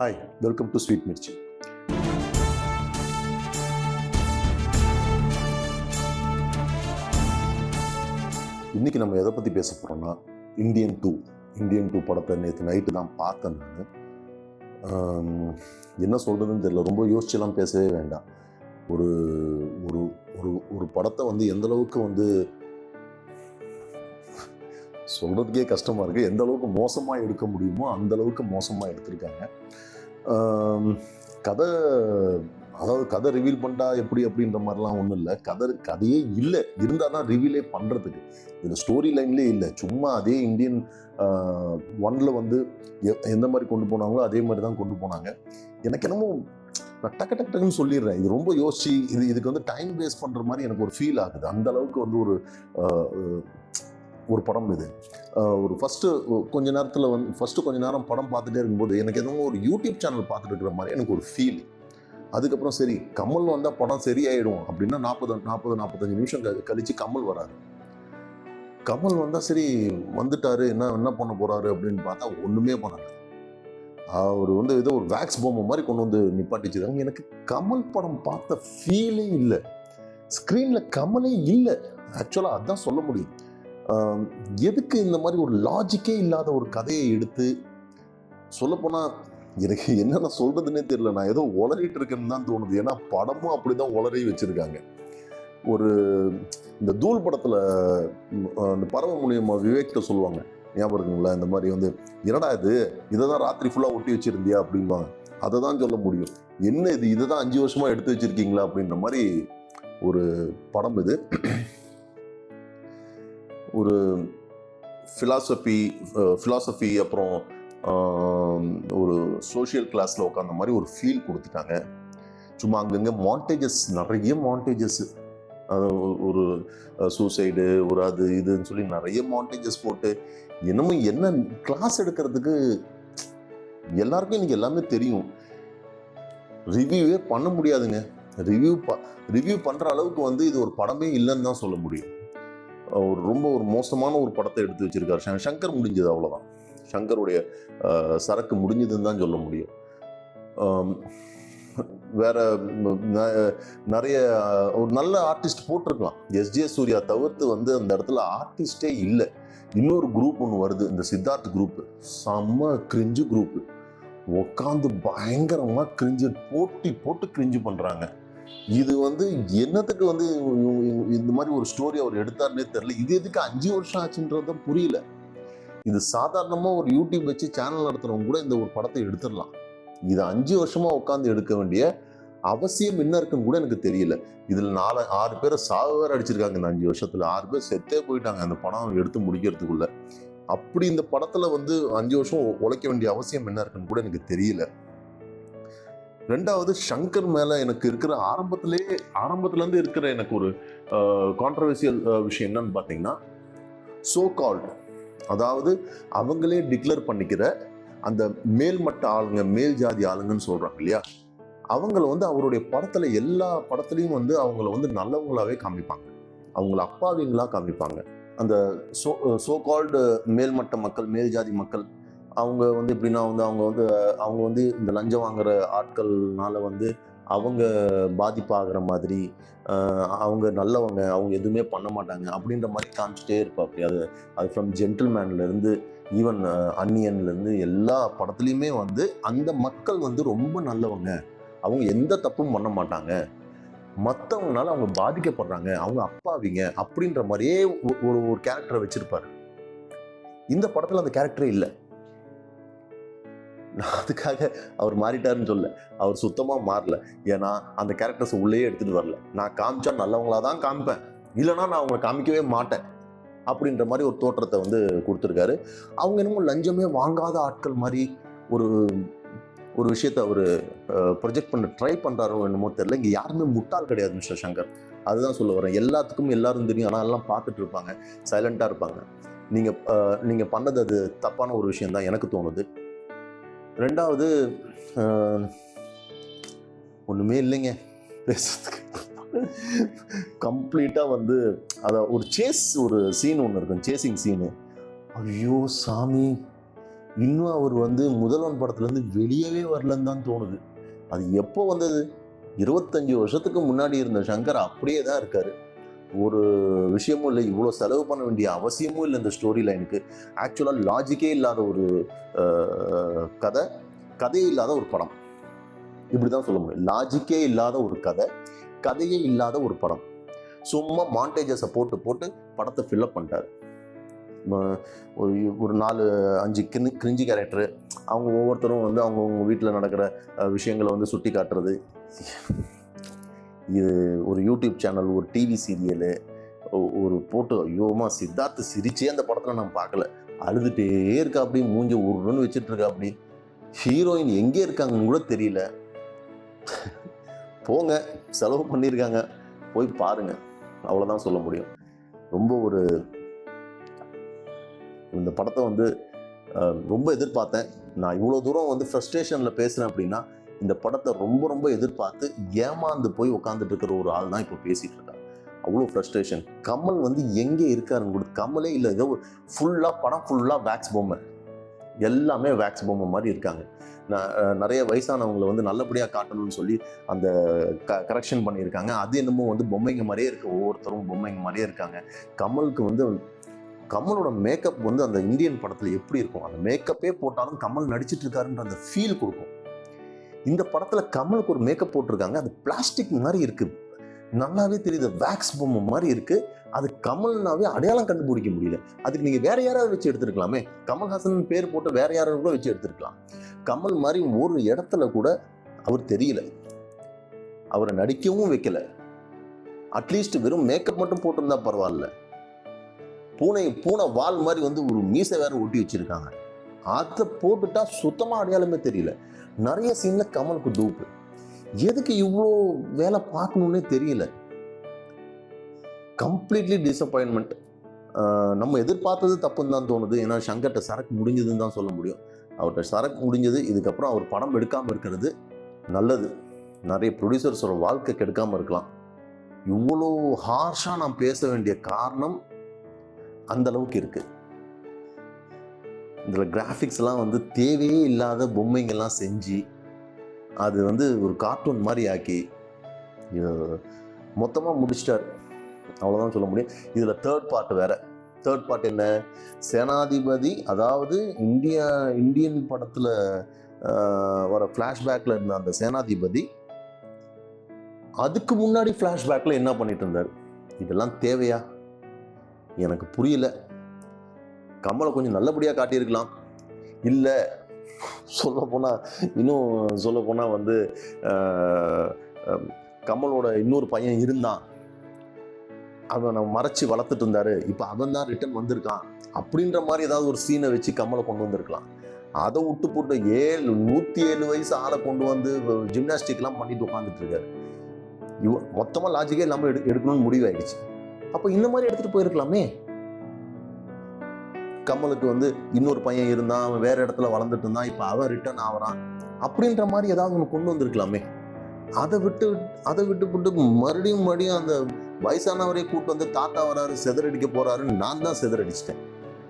Hi welcome to sweet Mirchi இன்றைக்கி நம்ம எதை பற்றி பேச போகிறோம்னா இந்தியன் டூ இந்தியன் டூ படத்தை நேற்று நைட்டு தான் பார்த்தேன் நான். என்ன சொல்கிறதுன்னு தெரியல ரொம்ப யோசிச்செல்லாம் பேசவே வேண்டாம். ஒரு ஒரு ஒரு ஒரு படத்தை வந்து எந்தளவுக்கு வந்து சொல்கிறதுக்கே கஷ்டமாக இருக்குது எந்த அளவுக்கு மோசமாக எடுக்க முடியுமோ அந்த அளவுக்கு மோசமாக எடுத்திருக்காங்க. கதை அதாவது கதை ரிவீல் பண்ணிட்டா எப்படி அப்படின்ற மாதிரிலாம் ஒன்றும் இல்லை. கதை கதையே இல்லை. இருந்தால் தான் ரிவீலே பண்ணுறதுக்கு இதில் ஸ்டோரி லைன்லேயே இல்லை. சும்மா அதே இந்தியன் ஒன்ல வந்து எ- எந்த மாதிரி கொண்டு போனாங்களோ அதே மாதிரி தான் கொண்டு போனாங்க. எனக்கு என்னமோ நான் டக்கு டக்கு டக்குன்னு சொல்லிடுறேன். இது ரொம்ப யோசிச்சு இது இதுக்கு வந்து டைம் வேஸ்ட் பண்ணுற மாதிரி எனக்கு ஒரு ஃபீல் ஆகுது. அந்த அளவுக்கு வந்து ஒரு ஒரு படம் இது. ஒரு ஃபஸ்ட்டு கொஞ்ச நேரத்தில் வந்து ஃபஸ்ட்டு கொஞ்ச நேரம் படம் பார்த்துட்டே இருக்கும்போது எனக்கு எதுவும் ஒரு யூடியூப் சேனல் பார்த்துட்டு இருக்கிற மாதிரி எனக்கு ஒரு ஃபீல் அதுக்கப்புறம் சரி கமல் வந்தால் படம் சரியாயிடும் அப்படின்னா நாற்பது நாற்பது நாற்பத்தஞ்சு நிமிஷம் க- கமல் வராரு. கமல் வந்தால் சரி வந்துட்டாரு என்ன என்ன பண்ண போகிறாரு அப்படின்னு பார்த்தா ஒன்றுமே பண்ணல. அவர் வந்து ஏதோ ஒரு வேக்ஸ் பொம்மை மாதிரி கொண்டு வந்து நிப்பாட்டிச்சிருக்காங்க எனக்கு கமல் படம் பார்த்த ஃபீலே இல்லை. ஸ்க்ரீனில் கமலே இல்லை. ஆக்சுவலாக அதான் சொல்ல முடியும். எதுக்கு இந்த மாதிரி ஒரு லாஜிக்கே இல்லாத ஒரு கதையை எடுத்து சொல்லப்போனால் எனக்கு என்னென்ன சொல்கிறதுனே தெரியல. நான் ஏதோ உளறிட்டு இருக்கேன்னு தான் தோணுது. ஏன்னா படமும் அப்படி தான் உளறி வச்சுருக்காங்க. ஒரு இந்த தூள் படத்தில் அந்த பறவை மூலியமாக விவேக்கிட்ட சொல்லுவாங்க. ஞாபகம் இருக்குங்களா? இந்த மாதிரி வந்து என்னடா இது? இதை தான் ராத்திரி ஃபுல்லாக ஒட்டி வச்சுருந்தியா? அப்படிம்பாங்க. அதை தான் சொல்ல முடியும். என்ன இது? இதை தான் அஞ்சு வருஷமாக எடுத்து வச்சிருக்கீங்களா? அப்படின்ற மாதிரி ஒரு படம் இது. ஒரு ஃபிலாசபி ஃபிலாசபி அப்புறம் ஒரு சோஷியல் கிளாஸில் உட்காந்த மாதிரி ஒரு ஃபீல் கொடுத்துட்டாங்க. சும்மா அங்கங்கே மாண்டேஜஸ் நிறைய மாண்டேஜஸ் ஒரு சூசைடு ஒரு அது இதுன்னு சொல்லி நிறைய மாண்டேஜஸ் போட்டு என்னமோ என்ன கிளாஸ் எடுக்கிறதுக்கு எல்லாருக்கும் இன்றைக்கி எல்லாமே தெரியும். ரிவ்யூவே பண்ண முடியாதுங்க. ரிவ்யூ ப ரிவ்யூ பண்ணுற அளவுக்கு வந்து இது ஒரு படமே இல்லைன்னு தான் சொல்ல முடியும். ஒரு ரொம்ப ஒரு மோசமான ஒரு படத்தை எடுத்து வச்சிருக்காரு. சங்கர் முடிஞ்சது அவ்வளோதான் சங்கருடைய சரக்கு முடிஞ்சதுன்னு தான் சொல்ல முடியும். வேற நிறைய ஒரு நல்ல ஆர்டிஸ்ட் போட்டிருக்கலாம். எஸ்ஜே சூர்யா தவிர்த்து வந்து அந்த இடத்துல ஆர்டிஸ்டே இல்லை. இன்னொரு குரூப் ஒன்று வருது. இந்த சித்தார்த் குரூப் செம்ம கிரிஞ்சு குரூப்பு உட்காந்து பயங்கரமாக கிரிஞ்சு போட்டி போட்டு கிரிஞ்சு பண்ணுறாங்க இது வந்து என்னத்துக்கு வந்து இந்த மாதிரி ஒரு ஸ்டோரி அவர் எடுத்தாருன்னே தெரில இது எதுக்கு அஞ்சு வருஷம் ஆச்சுன்றது புரியல. இது சாதாரணமாக ஒரு யூடியூப் வச்சு சேனல் நடத்துகிறவங்க கூட இந்த ஒரு படத்தை எடுத்துடலாம். இது அஞ்சு வருஷமாக உட்காந்து எடுக்க வேண்டிய அவசியம் என்ன இருக்குன்னு கூட எனக்கு தெரியல. இதில் நாலு ஆறு பேரை சாவு அடிச்சிருக்காங்க இந்த அஞ்சு வருஷத்தில். ஆறு பேர் செத்தே போயிட்டாங்க அந்த படம் எடுத்து முடிக்கிறதுக்குள்ள. அப்படி இந்த படத்தில் வந்து அஞ்சு வருஷம் உழைக்க வேண்டிய அவசியம் என்ன இருக்குன்னு கூட எனக்கு தெரியல. ரெண்டாவது சங்கர் மேல எனக்கு இருக்கிற ஆரம்பத்திலே ஆரம்பத்துல இருந்து இருக்கிற எனக்கு ஒரு கான்ட்ரவர்சியல் விஷயம் என்னன்னு பார்த்தீங்கன்னா சோ கால்டு அதாவது அவங்களே டிக்ளேர் பண்ணிக்கிற அந்த மேல்மட்ட ஆளுங்க மேல் ஜாதி ஆளுங்கன்னு சொல்றாங்க இல்லையா? அவங்கள வந்து அவருடைய படத்துல எல்லா படத்துலையும் வந்து அவங்கள வந்து நல்லவங்களாவே காமிப்பாங்க. அவங்கள அப்பாவிங்களா காமிப்பாங்க. அந்த சோ சோ கால்டு மேல்மட்ட மக்கள் மேல் ஜாதி மக்கள் அவங்க வந்து எப்படின்னா வந்து அவங்க வந்து அவங்க வந்து இந்த லஞ்சம் வாங்குற ஆட்கள்னால வந்து அவங்க பாதிப்பாகிற மாதிரி அவங்க நல்லவங்க அவங்க எதுவுமே பண்ண மாட்டாங்க அப்படின்ற மாதிரி காமிச்சிட்டே இருப்பா அப்படி. அது அது ஃப்ரம் ஜென்டில்மேன்லேருந்து ஈவன் அன்னியன்லேருந்து எல்லா படத்துலையுமே வந்து அந்த மக்கள் வந்து ரொம்ப நல்லவங்க. அவங்க எந்த தப்பும் பண்ண மாட்டாங்க. மற்றவங்களால அவங்க பாதிக்கப்படுறாங்க. அவங்க அப்பாவிங்க அப்படின்ற மாதிரியே ஒரு ஒரு கேரக்டரை வச்சுருப்பாரு. இந்த படத்தில் அந்த கேரக்டரே இல்லை. நான் அதுக்காக அவர் மாறிட்டாருன்னு சொல்ல அவர் சுத்தமாக மாறல. ஏன்னா அந்த கேரக்டர்ஸ் உள்ளே எடுத்துகிட்டு வரல. நான் காமிச்சா நல்லவங்களா தான் காமிப்பேன். இல்லைன்னா நான் அவங்களை காமிக்கவே மாட்டேன். அப்படின்ற மாதிரி ஒரு தோற்றத்தை வந்து கொடுத்துருக்காரு. அவங்க என்னமோ லஞ்சமே வாங்காத ஆட்கள் மாதிரி ஒரு ஒரு விஷயத்தை அவர் ப்ரொஜெக்ட் பண்ண ட்ரை பண்ணுறாரோ என்னமோ தெரில இங்கே யாருமே முட்டாள் கிடையாது மிஸ்டர் சங்கர். அதுதான் சொல்ல வரேன். எல்லாத்துக்கும் எல்லாரும் தெரியும். ஆனால் எல்லாம் பார்த்துட்டு இருப்பாங்க. சைலண்ட்டாக இருப்பாங்க. நீங்கள் நீங்கள் பண்ணது அது தப்பான ஒரு விஷயம் தான் எனக்கு தோணுது. ரெண்டாவது ஒன்றுமே இல்லைங்க. பேசுறதுக்கு. கம்ப்ளீட்டாக வந்து அதை ஒரு சேஸ் ஒரு சீன் ஒன்று இருக்கும் சேசிங் சீனு ஐயோ சாமி. இன்னும் அவர் வந்து முதல்வன் படத்துலேருந்து வெளியவே வரலன்னு தான் தோணுது. அது எப்போ வந்தது? இருபத்தஞ்சு வருஷத்துக்கு முன்னாடி இருந்த சங்கர் அப்படியே தான் இருக்காரு. ஒரு விஷயமும் இல்லை இவ்வளோ செலவு பண்ண வேண்டிய அவசியமும் இல்லை இந்த ஸ்டோரி லைனுக்கு ஆக்சுவலாக லாஜிக்கே இல்லாத ஒரு கதை கதையே இல்லாத ஒரு படம். இப்படி தான் சொல்ல முடியும். லாஜிக்கே இல்லாத ஒரு கதை கதையே இல்லாத ஒரு படம். சும்மா மாண்டேஜஸை போட்டு போட்டு படத்தை ஃபில்லப் பண்ணிட்டார். ஒரு ஒரு நாலு அஞ்சு கிரி கிரிஞ்சி கேரக்டரு அவங்க ஒவ்வொருத்தரும் வந்து அவங்கவுங்க வீட்டில் நடக்கிற விஷயங்களை வந்து சுட்டி காட்டுறது இது ஒரு யூடியூப் சேனல் ஒரு டிவி சீரியலு ஒரு போட்டு. ஐயோமா சித்தார்த்து சிரிச்சே அந்த படத்தில் நான் பார்க்கல. அழுதுகிட்டே இருக்கா அப்படி மூஞ்சி உருன்னு வச்சுட்டு இருக்கா அப்படி. ஹீரோயின் எங்கே இருக்காங்கன்னு கூட தெரியல. போங்க செலவு பண்ணியிருக்காங்க. போய் பாருங்க. அவ்வளோதான் சொல்ல முடியும். ரொம்ப ஒரு இந்த படத்தை வந்து ரொம்ப எதிர்பார்த்தேன். நான் இவ்வளோ தூரம் வந்து ஃப்ரஸ்ட்ரேஷனில் பேசுகிறேன் அப்படின்னா இந்த படத்தை ரொம்ப ரொம்ப எதிர்பார்த்து ஏமாந்து போய் உட்காந்துட்டு இருக்கிற ஒரு ஆள் தான் இப்போ பேசிகிட்டு இருக்காங்க அவ்வளோ ஃப்ரஸ்ட்ரேஷன் கமல் வந்து எங்கே இருக்காருன்னு கூட கமலே இல்லை. ஏதோ ஃபுல்லாக படம் ஃபுல்லாக வேக்ஸ் பொம்மை. எல்லாமே வேக்ஸ் பொம்மை மாதிரி இருக்காங்க. நான் நிறைய வயசானவங்களை வந்து நல்லபடியாக காட்டணும்னு சொல்லி அந்த க கரெக்ஷன் பண்ணியிருக்காங்க. அது என்னமோ வந்து பொம்மைங்க மாதிரியே இருக்குது ஒவ்வொருத்தரும் பொம்மைங்க மாதிரியே இருக்காங்க. கமலுக்கு வந்து கமலோட மேக்கப் வந்து அந்த இந்தியன் படத்தில் எப்படி இருக்கும்? அந்த மேக்கப்பே போட்டாலும் கமல் நடிச்சிட்டு இருக்காருன்ற அந்த ஃபீல் கொடுக்கும். இந்த படத்தில் கமலுக்கு ஒரு மேக்கப் போட்டிருக்காங்க. அது பிளாஸ்டிக் மாதிரி இருக்கு. நல்லாவே தெரியுது. வேக்ஸ் பொம்மை மாதிரி இருக்கு. அது கமல்னாவே அடையாளம் கண்டுபிடிக்க முடியல. அதுக்கு நீங்க வேற யாராவது வச்சு எடுத்துருக்கலாமே. கமல்ஹாசன் பேர் போட்டு வேற யாராவது கூட வச்சு எடுத்துருக்கலாம். கமல் மாதிரி ஒரு இடத்துல கூட அவர் தெரியல. அவரை நடிக்கவும் வைக்கல. அட்லீஸ்ட் வெறும் மேக்கப் மட்டும் போட்டிருந்தா பரவாயில்ல. பூனை பூனை வால் மாதிரி வந்து ஒரு மீசை வேற ஒட்டி வச்சிருக்காங்க. அதை போட்டுட்டா சுத்தமா அடையாளமே தெரியல. நிறைய சீனில் கமலுக்கு டூப்பு எதுக்கு இவ்வளோ வேலை பார்க்கணுன்னே தெரியல. கம்ப்ளீட்லி டிசப்பாயின்மெண்ட் நம்ம எதிர்பார்த்தது தப்புன்னு தான் தோணுது. ஏன்னா சங்கர்கிட்ட சரக்கு முடிஞ்சதுன்னு தான் சொல்ல முடியும். அவர்கிட்ட சரக்கு முடிஞ்சது இதுக்கப்புறம் அவர் படம் எடுக்காமல் இருக்கிறது நல்லது. நிறைய ப்ரொடியூசர்ஸோட வாழ்க்கை கெடுக்காமல் இருக்கலாம். இவ்வளோ ஹார்ஷாக நான் பேச வேண்டிய காரணம் அந்த அளவுக்கு இதில் கிராஃபிக்ஸ்லாம் வந்து தேவையே இல்லாத பொம்மைங்கள்லாம் செஞ்சு அது வந்து ஒரு கார்ட்டூன் மாதிரி ஆக்கி மொத்தமாக முடிச்சிட்டார். அவ்வளோதான் சொல்ல முடியும். இதில் தேர்ட் பார்ட் வேற. தேர்ட் பார்ட் என்ன? சேனாதிபதி அதாவது இந்தியா இந்தியன் படத்தில் வர ஃப்ளாஷ்பேக்கில் இருந்த அந்த சேனாதிபதி அதுக்கு முன்னாடி ஃப்ளாஷ்பேக்கில் என்ன பண்ணிட்டு இருந்தார்? இதெல்லாம் தேவையா? எனக்கு புரியல. கமலை கொஞ்சம் நல்லபடியாக காட்டியிருக்கலாம். இல்லை சொல்ல போனால் இன்னும் சொல்ல போனால் வந்து கமலோட இன்னொரு பையன் இருந்தான். அவன் நம்ம மறைச்சி வளர்த்துட்டு இருந்தாரு. இப்போ அவன் தான் ரிட்டர்ன் வந்திருக்கான். அப்படின்ற மாதிரி ஏதாவது ஒரு சீனை வச்சு கமலை கொண்டு வந்திருக்கலாம். அதை விட்டு போட்டு ஏழு நூற்றி ஏழு வயசு ஆளை கொண்டு வந்து ஜிம்னாஸ்டிக்லாம் பண்ணிட்டு உட்காந்துட்டு இருக்காரு. இவ மொத்தமாக லாஜிக்கே இல்லாமல் எடு எடுக்கணும்னு முடிவாயிடுச்சு அப்போ இந்த மாதிரி எடுத்துகிட்டு போயிருக்கலாமே. கமலுக்கு வந்து இன்னொரு பையன் இருந்தான் அவன் வேற இடத்துல வளர்ந்துட்டு இருந்தான் இப்போ அவன் ரிட்டர்ன் ஆகுறான் அப்படின்ற மாதிரி ஏதாவது ஒன்று கொண்டு வந்திருக்கலாமே. அதை விட்டு அதை விட்டு விட்டு மறுபடியும் மறுபடியும் அந்த வயசானவரே கூட்டு வந்து தாத்தா வராரு செதறடிக்க போறாருன்னு நான் தான் செதறடிச்சிட்டேன்.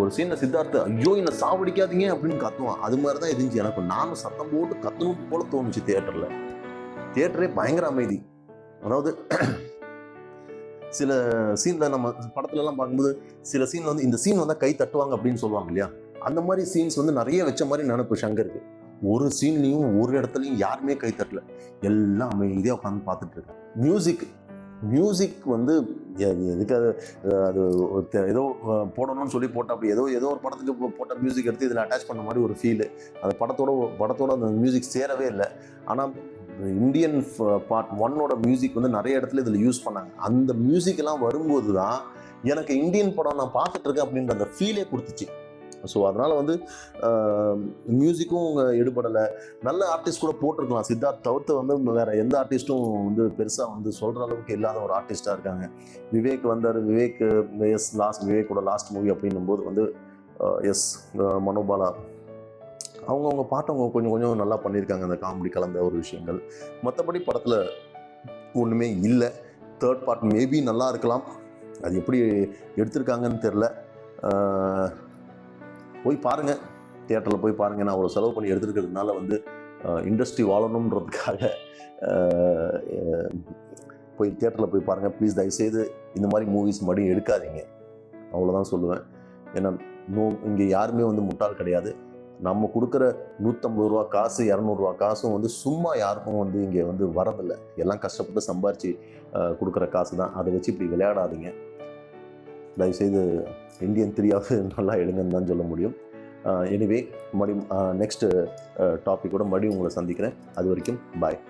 ஒரு சீனை சித்தார்த்த ஐயோ என்னை சாவடிக்காதீங்க அப்படின்னு கத்துவான். அது மாதிரி தான் இருந்துச்சு எனக்கு நானும் சத்தம் போட்டு கத்தணும் போல தோணுச்சு தேட்டரில் தியேட்டரே பயங்கர அமைதி. அதாவது சில சீனில் நம்ம படத்துலலாம் பார்க்கும்போது சில சீன் வந்து இந்த சீன் வந்தால் கை தட்டுவாங்க அப்படின்னு சொல்லுவாங்க இல்லையா? அந்த மாதிரி சீன்ஸ் வந்து நிறைய வச்ச மாதிரி நினப்பு சங்கருக்கு ஒரு சீன்லையும் ஒரு இடத்துலையும் யாருமே கை தட்டல. எல்லாம் அமைதியாக உட்காந்து பார்த்துட்டு இருக்கேன் மியூசிக் மியூசிக் வந்து எதுக்கு அது அது ஒரு ஏதோ போடணும்னு சொல்லி போட்ட அப்படி ஏதோ ஏதோ ஒரு படத்துக்கு போட்ட மியூசிக் எடுத்து இதில் அட்டாச் பண்ண மாதிரி ஒரு ஃபீலு அந்த படத்தோட படத்தோட அந்த மியூசிக் சேரவே இல்லை. ஆனால் இந்தியன் பார்ட் ஒன்னோட மியூசிக் வந்து நிறைய இடத்துல இதில் யூஸ் பண்ணாங்க. அந்த மியூசிக் எல்லாம் வரும்போது தான் எனக்கு இந்தியன் படம் நான் பார்த்துட்டு இருக்கேன் அப்படின்ற அந்த ஃபீலே கொடுத்துச்சு. ஸோ அதனால் வந்து மியூசிக்கும் எடுபடலை. நல்ல ஆர்டிஸ்ட் கூட போட்டிருக்கலாம். சித்தார்த் தவிர்த்து வந்து வேறு எந்த ஆர்டிஸ்ட்டும் வந்து பெருசாக வந்து சொல்கிற அளவுக்கு இல்லாத ஒரு ஆர்டிஸ்ட்டாக இருக்காங்க. விவேக் வந்தார். விவேக் எஸ் லாஸ்ட் விவேக்கோட லாஸ்ட் மூவி அப்படின்னும் போது வந்து எஸ் மனோபாலா. அவங்கவுங்க பாட்டவங்க கொஞ்சம் கொஞ்சம் நல்லா பண்ணியிருக்காங்க. அந்த காமெடி கலந்த ஒரு விஷயங்கள். மற்றபடி படத்தில் ஒன்றுமே இல்லை. தேர்ட் பார்ட் மேபி நல்லா இருக்கலாம். அது எப்படி எடுத்திருக்காங்கன்னு தெரில போய் பாருங்கள் தியேட்டரில் போய் பாருங்கள் நான் அவ்வளோ செலவு பண்ணி எடுத்துருக்கிறதுனால வந்து இண்டஸ்ட்ரி வாழணுன்றதுக்காக போய் தியேட்டரில் போய் பாருங்கள் ப்ளீஸ் தயவுசெய்து இந்த மாதிரி மூவிஸ் மறுபடியும் எடுக்காதீங்க. அவ்வளோதான் சொல்லுவேன். ஏன்னா நோ இங்கே யாருமே வந்து முட்டாள் கிடையாது. நம்ம கொடுக்குற நூற்றம்பது ரூபா காசு இரநூறுவா காசும் வந்து சும்மா யாருக்கும் வந்து இங்கே வந்து வரதில்லை. எல்லாம் கஷ்டப்பட்டு சம்பாரித்து கொடுக்குற காசு தான் அதை வச்சு இப்படி விளையாடாதீங்க. தயவுசெய்து இந்தியன் த்ரீயாவது நல்லா எடுங்கன்னு தான் சொல்ல முடியும். எனிவே மறுபடியும் நெக்ஸ்ட் டாப்பிக்கோட மறுபடியும் உங்களை சந்திக்கிறேன். அது வரைக்கும் பாய்